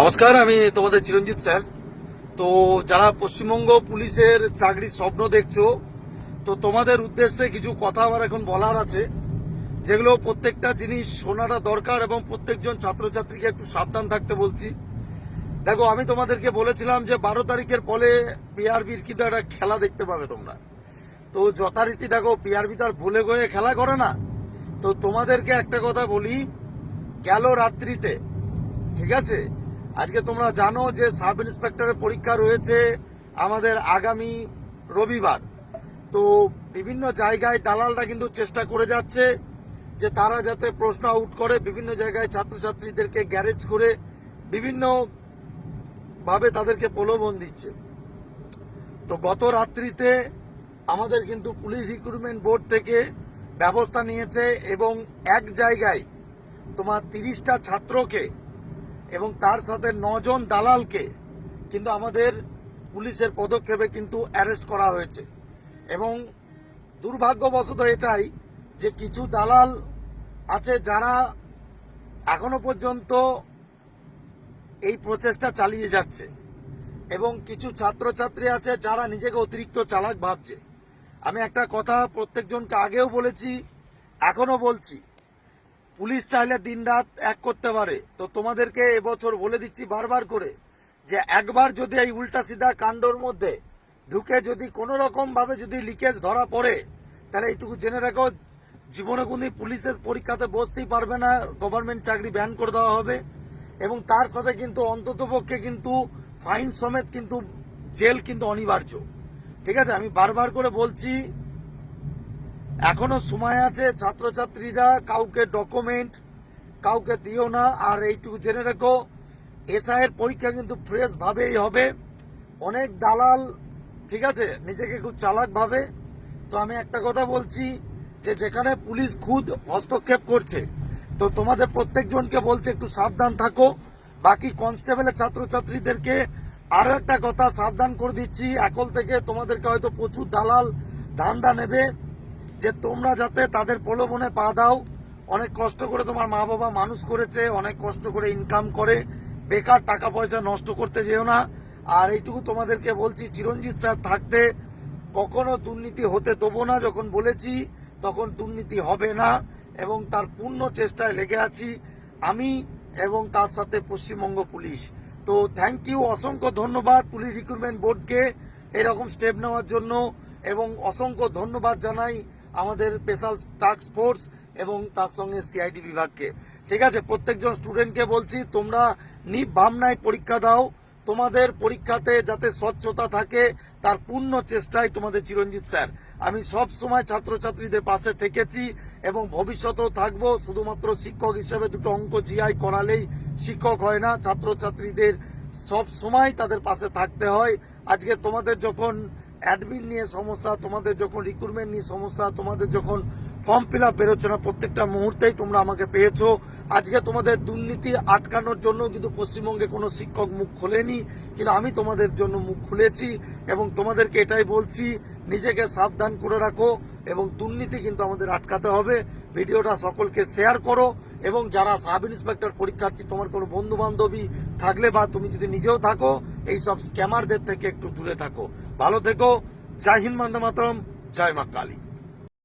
নমস্কার, আমি তোমাদের চিরঞ্জিত স্যার। তো যারা পশ্চিমবঙ্গ পুলিশের চাকরির স্বপ্ন দেখছ, তো তোমাদের উদ্দেশ্যে কিছু কথা আমার এখন বলার আছে, যেগুলো প্রত্যেকটা জিনিস শোনাটা দরকার এবং প্রত্যেকজন ছাত্রছাত্রীকে একটু সাবধান থাকতে বলছি। দেখো, আমি তোমাদেরকে বলেছিলাম যে বারো তারিখের পরে পিআরবির কিন্তু একটা খেলা দেখতে পাবে তোমরা। তো যথারীতি দেখো, পিআরবি তার ভুলে গয়ে খেলা করে না। তো তোমাদেরকে একটা কথা বলি, গেল রাত্রিতে, ঠিক আছে? আজকে তোমরা জানো যে সাব ইন্সপেক্টরের পরীক্ষা রয়েছে আমাদের আগামী রবিবার। তো বিভিন্ন জায়গায় দালালরা কিন্তু চেষ্টা করে যাচ্ছে যে তারা যাতে প্রশ্ন আউট করে, বিভিন্ন জায়গায় ছাত্রছাত্রীদেরকে গ্যারেজ করে বিভিন্ন ভাবে তাদেরকে প্রলোভন দিচ্ছে। তো গত রাত্রিতে আমাদের কিন্তু পুলিশ রিক্রুটমেন্ট বোর্ড থেকে ব্যবস্থা নিয়েছে এবং এক জায়গায় তোমার তিরিশটা ছাত্রকে এবং তার সাথে নজন দালালকে কিন্তু আমাদের পুলিশের পদক্ষেপে কিন্তু অ্যারেস্ট করা হয়েছে। এবং দুর্ভাগ্যবশত এটাই যে কিছু দালাল আছে যারা এখনও পর্যন্ত এই প্রচেষ্টা চালিয়ে যাচ্ছে এবং কিছু ছাত্রছাত্রী আছে যারা নিজেকে অতিরিক্ত চালাক ভাবছে। আমি একটা কথা প্রত্যেকজনকে আগেও বলেছি এখনও বলছি। পুলিশ চাইলে দিনরাত এক করতে পারে। তো তোমাদেরকে এবছর বলে দিচ্ছি বারবার করে যে একবার যদি এই উল্টা সিধা কাণ্ডর মধ্যে ঢুকে যদি কোনো রকম ভাবে যদি লিকেজ ধরা পড়ে, তাহলে এইটুকু জেনে রাখো, জীবনে কোনো পুলিশের পরীক্ষাতে বসতেই পারবে না, গভর্নমেন্ট চাকরি ব্যান করে দেওয়া হবে এবং তার সাথে কিন্তু অন্ততপক্ষে কিন্তু ফাইন সমেত কিন্তু জেল কিন্তু অনিবার্য। ঠিক আছে? আমি বারবার করে বলছি এখনও সময় আছে ছাত্রছাত্রীরা, কাউকে ডকুমেন্ট কাউকে দিও না, আর এইটুকু জেনে রেখো এসআই এর পরীক্ষা কিন্তু ফ্রেশ ভাবেই হবে। অনেক দালাল, ঠিক আছে, নিজেকে খুব চালাক ভাবে। তো আমি একটা কথা বলছি যে যেখানে পুলিশ খুদ হস্তক্ষেপ করছে, তো তোমাদের প্রত্যেকজনকে বলছে একটু সাবধান থাকো। বাকি কনস্টেবলের ছাত্রছাত্রীদেরকে আরও একটা কথা সাবধান করে দিচ্ছি। একল থেকে তোমাদেরকে হয়তো প্রচুর দালাল ধান্দা নেবে। যে তোমরা যাতে তাদের প্রলোভনে পা দাও, অনেক কষ্ট করে তোমার মা বাবা মানুষ করেছে, অনেক কষ্ট করে ইনকাম করে, বেকার টাকা পয়সা নষ্ট করতে যেও না। আর এইটুকু তোমাদেরকে বলছি, চিরঞ্জিত স্যার থাকতে কখনো দুর্নীতি হতে দেবো না, যখন বলেছি তখন দুর্নীতি হবে না, এবং তার পূর্ণ চেষ্টায় লেগে আছি আমি এবং তার সাথে পশ্চিমবঙ্গ পুলিশ। তো থ্যাংক ইউ অসংখ্য ধন্যবাদ পুলিশ রিক্রুটমেন্ট বোর্ডকে এরকম স্টেপ নেওয়ার জন্য, এবং অসংখ্য ধন্যবাদ জানাই আমাদের স্পেশাল টাস্ক ফোর্স এবং তার সঙ্গে সিআইডি বিভাগকে। ঠিক আছে? প্রত্যেকজন স্টুডেন্টকে বলছি, তোমরা নির্ভাবনায় পরীক্ষা দাও। তোমাদের পরীক্ষাতে যাতে স্বচ্ছতা থাকে, তার পূর্ণ চেষ্টায় তোমাদের চিরঞ্জিত স্যার। আমি সব সময় ছাত্রছাত্রীদের পাশে থেকেছি এবং ভবিষ্যতেও থাকব। শুধুমাত্র শিক্ষক হিসেবে দুটো অঙ্ক জিআই করালেই শিক্ষক হয় না, ছাত্রছাত্রীদের সব সময় তাদের পাশে থাকতে হয়। আজকে তোমাদের যখন অ্যাডমিন নিয়ে সমস্যা, তোমাদের যখন রিক্রুটমেন্ট নিয়ে সমস্যা, তোমাদের যখন ফর্ম ফিল আপ বেরোচ্ছে না, প্রত্যেকটা মুহূর্তেই তোমরা আমাকে পেয়েছ। আজকে তোমাদের দুর্নীতি আটকানোর জন্য কিন্তু পশ্চিমবঙ্গে কোনো শিক্ষক মুখ খোলেনি, কিন্তু আমি তোমাদের জন্য মুখ খুলেছি এবং তোমাদেরকে এটাই বলছি, নিজেকে সাবধান করে রাখো এবং দুর্নীতি কিন্তু আমাদের আটকাতে হবে। ভিডিওটা সকলকে শেয়ার করো এবং যারা সাব ইন্সপেক্টর পরীক্ষার্থী, তোমার কোনো বন্ধু বান্ধবী থাকলে বা তুমি যদি নিজেও থাকো এই সব স্ক্যামারদের থেকে একটু দূরে থাকো। ভালো থেকো। জাহিন হিন্দ মাতরম। জয় মা কালী।